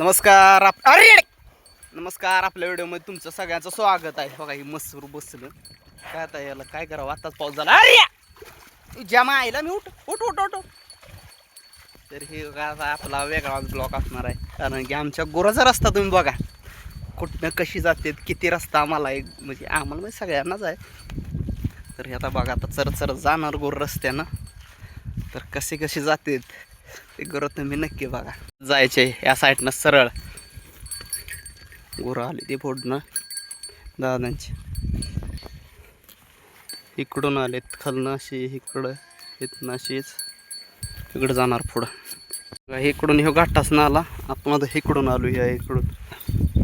नमस्कार आप अरे नमस्कार आपल्या व्हिडिओमध्ये तुमचं सगळ्यांचं स्वागत आहे. बघा ही मसूर बसलं. काय आता याला काय करावं? आताच पाऊस झाला. अरे! जमा आईला मी उठ उठ उठ उठ तर हे बघा आता आपला वेगळाच ब्लॉक असणार आहे. कारण की आमच्या गुराचा रस्ता तुम्ही बघा. कुठनं कशी जाते किती रस्ता आम्हाला एक म्हणजे आम्हाला म्हणजे सगळ्यांनाच आहे. तर हे आता बघा आता चर चर जाणार गोर रस्त्यानं. तर कसे कसे जातात? ते गुरं तुम्ही नक्की बघा. जायचे या साईडनं सरळ. गुरं आली ती फोडणं. दादांची. इकडून आलेत खालनं अशी इकडं इथनं अशीच इकडं जाणार पुढं. इकडून ह्यो घाटाच ना आला. आपण आता इकडून आलो या इकडून.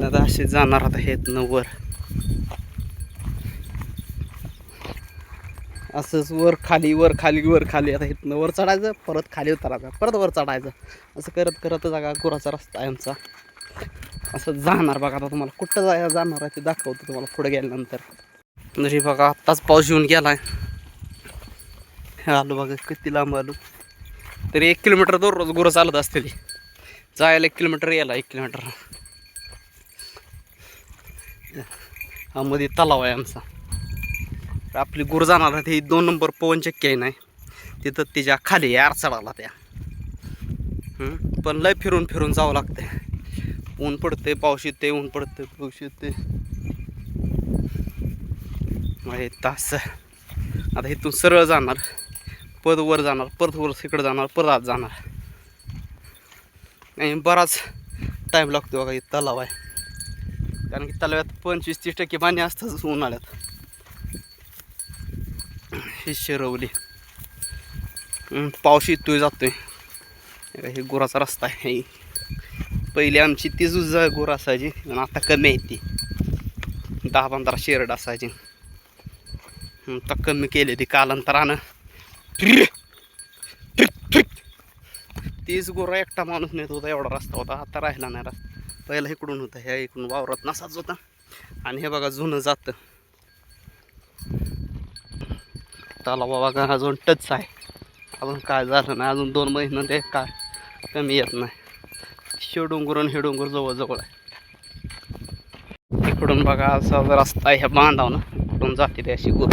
आता असे जाणार आता हे वर. असंच वर खाली वर खाली वर खाली. आता इथनं वर चढायचं परत खाली उतरायचं परत वर चढायचं. असं करत करत जागा गुराचा रस्ता आहे आमचा. असं जाणार बघा आता तुम्हाला. कुठं जाय जाणार आहे ते दाखवतो तुम्हाला पुढे गेल्यानंतर. म्हणजे बघा आत्ताच पाऊस येऊन गेला आहे आलो बघा किती लांब आलो. तरी एक किलोमीटर दररोज गुरं चालत असते ती जायला एक किलोमीटर यायला एक किलोमीटर. हा मध्ये तलाव आहे आमचा. आपली गुरु जाणार आहे ती दोन नंबर पवन चक्की आहे नाही तिथं तिच्या खाली यार चढाला त्या. पण लय फिरून फिरून जावं लागतं ऊन पडते पाऊस येते ऊन पडते पाऊस येते आहे तास. आता इथून सरळ जाणार परत वर जाणार परत वर तिकडं जाणार परत आत जाणार. आणि बराच टाईम लागतो बघा इथं तलाव आहे. कारण की तलावात पंचवीस तीस टक्के पाणी असतंच उन्हाळ्यात. हे शिरवली. पाऊस येतोय जातोय. हे हे गुराचा रस्ता आहे. पहिले पहिली आमची तीच उजा गुरं असायची आणि आता कमी आहे ती. दहा पंधरा शेरड असायची. आता कमी केली ती कालांतरानं. तीच गुरं एकटा माणूस नेत होता एवढा रस्ता होता. आता राहिला नाही रस्ता. पहिला इकडून होता ह्या इकडून वावरात नसाच होता. आणि हे बघा जुनं जातं. तलावा बघा अजून टच आहे. अजून काय झालं नाही अजून दोन महिने ते काय कमी येत नाही. शिवडोंगर आणि हे डोंगर जवळजवळ आहे. इकडून बघा असा रस्ता आहे ह्या बांधावनं इकडून जाते ते अशी गुर.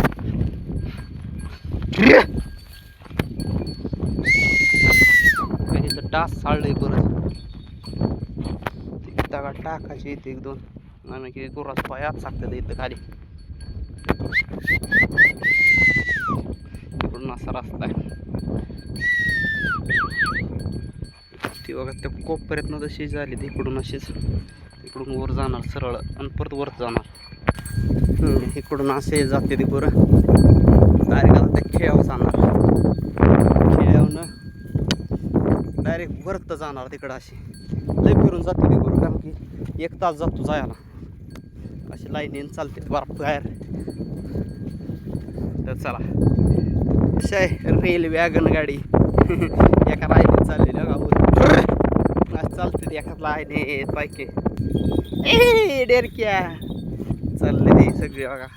इथं चाललंय बरं गुरं दगा टाकायची इथे एक दोन. आणि की गुरास पायात आत इथं खाली. इकडून असा रस्ता आहे. ती बघा त्या कोपऱ्यातनं तशी झाली ती इकडून अशीच इकडून वर जाणार सरळ आणि परत वर जाणार. इकडून असे जाते ती बरं. डायरेक्ट आता त्या खेळावर जाणार. खेळावनं डायरेक्ट वरत जाणार तिकडं अशी. लय फिरून जाते ती बरं कारण की एक तास जातो जायला. अशी लाईनीन चालते बार बाहेर. तर चला. अशी आहे रेल्वे गाडी एका लाईनीत चाललेली गावावर असं चालते ती एका लाईनीत पायके ए डेरक्या. चालले ते सगळे बघा.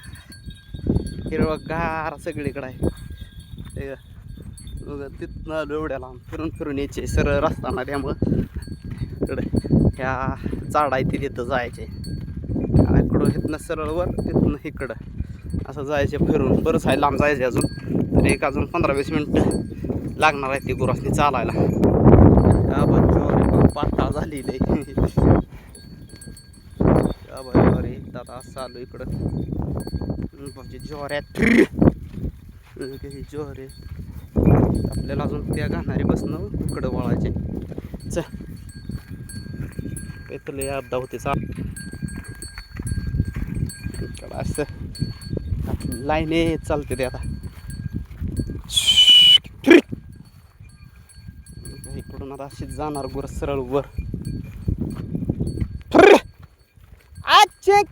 हिरवगार सगळीकडे आहे. बघा तिथनं आलो एवढ्या लांब. फिरून फिरून यायचे सरळ रस्ता ना त्यामुळं. इकडे ह्या झाड आहे ते तिथं जायचे. इकडून इथनं सरळ वर तिथनं इकडं. असं जायचे फिरून. बरंच आहे लांब जायचे अजून. तर एक अजून पंधरा वीस मिनटं लागणार आहे ते गुरासनी चालायला. पाताळ झालेली आहे. हा बघ दादा असं इकडं. म्हणजे ज्वाऱ्यात काही आपल्याला अजून त्या घालणारी बसणं हो, इकडं वळायचे. चले. अर्धा होते चाल इकडं असं. लाईने चालते ते आता. इकडून आता अशीच जाणार गुर सरळ वर. चेक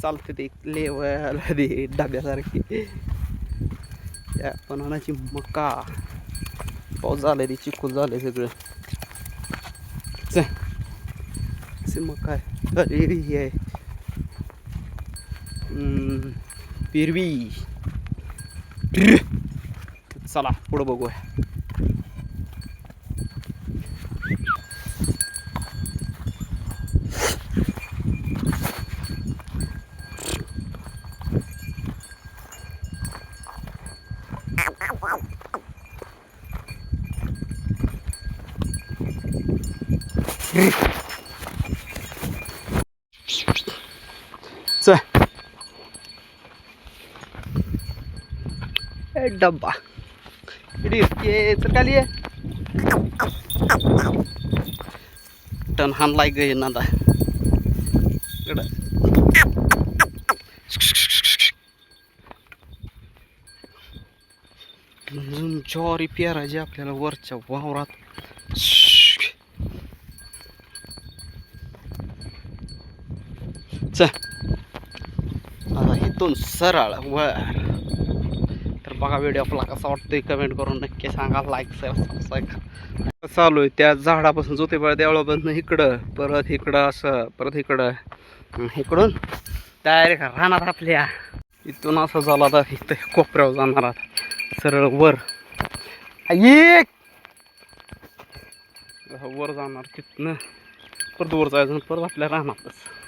चालते ते लेवल ते डब्यासारखी. त्या पणाची मका. पाऊस झालाय ते चिखल झालंय सगळं. असे मका आहे. हे पिरवी. चला पुढं बघूया डब्बा इडी ये चल खाली ये. टन हाणलाय ग हे नादा इकडं. अजून ज्वारी पेरायची आपल्याला वरच्या वावरात. चल. आता इथून सरळ वर. तर बघा व्हिडिओ आपला कसा वाटतोय कमेंट करून नक्की सांगा. लाईक सबस्क्राईब चालू आहे त्या झाडापासून ज्योतिबा देवळापासून इकडं. परत इकडं असं परत इकडं. इकडून डायरेक्ट राहणार आपल्या. इथून असं झाला तर इथं कोपऱ्यावर जाणार आता. सरळ वर. एक वर जाणार तिथनं. परत वर जायचं परत आपल्या राहणारच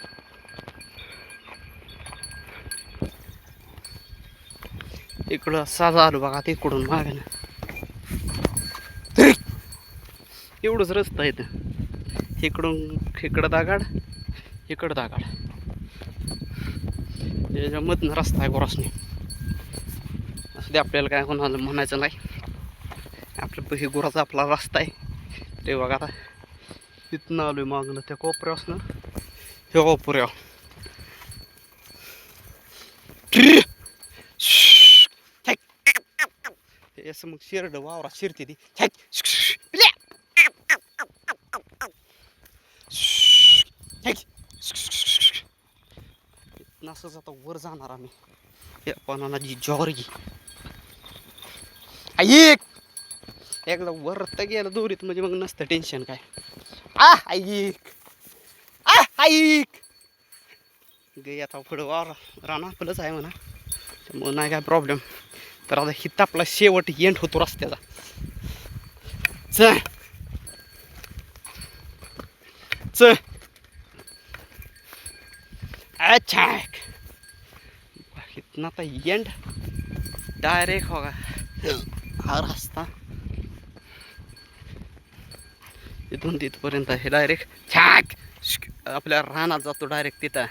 इकडं असा झालो बघा तिकडून मागणं एवढंच रस्ता आहे इथं. इकडून इकडं दागाड इकडं दागाड. याच्यामधनं रस्ता आहे गोरासने. असं ते आपल्याला काय कोणाला म्हणायचं नाही. आपल्या हे गुराचा आपला रस्ता आहे. ते बघा आता. इथनं आलोय मागणं त्या कोपऱ्यापासनं हे कोपऱ्या हे असं मग शिरड वावरात शिरते ती. छॅक. आता वर जाणार आम्ही. हे पानाला जी जॉर्गी ऐक एकदा वर तर गेलं दोरीत म्हणजे मग नसतं टेन्शन काय. आ ऐक आ ऐक गे आता पुढं वावरा राणा आपलंच आहे म्हणा. मग नाही काय प्रॉब्लेम तर आता हिता आपला शेवट एंड होतो रस्त्याचा. च च अच्छा. इतना तर एंड डायरेक्ट होगा. हा रस्ता. इथून तिथपर्यंत हे डायरेक्ट छाक. आपल्या रानात जातो डायरेक्ट तिथं.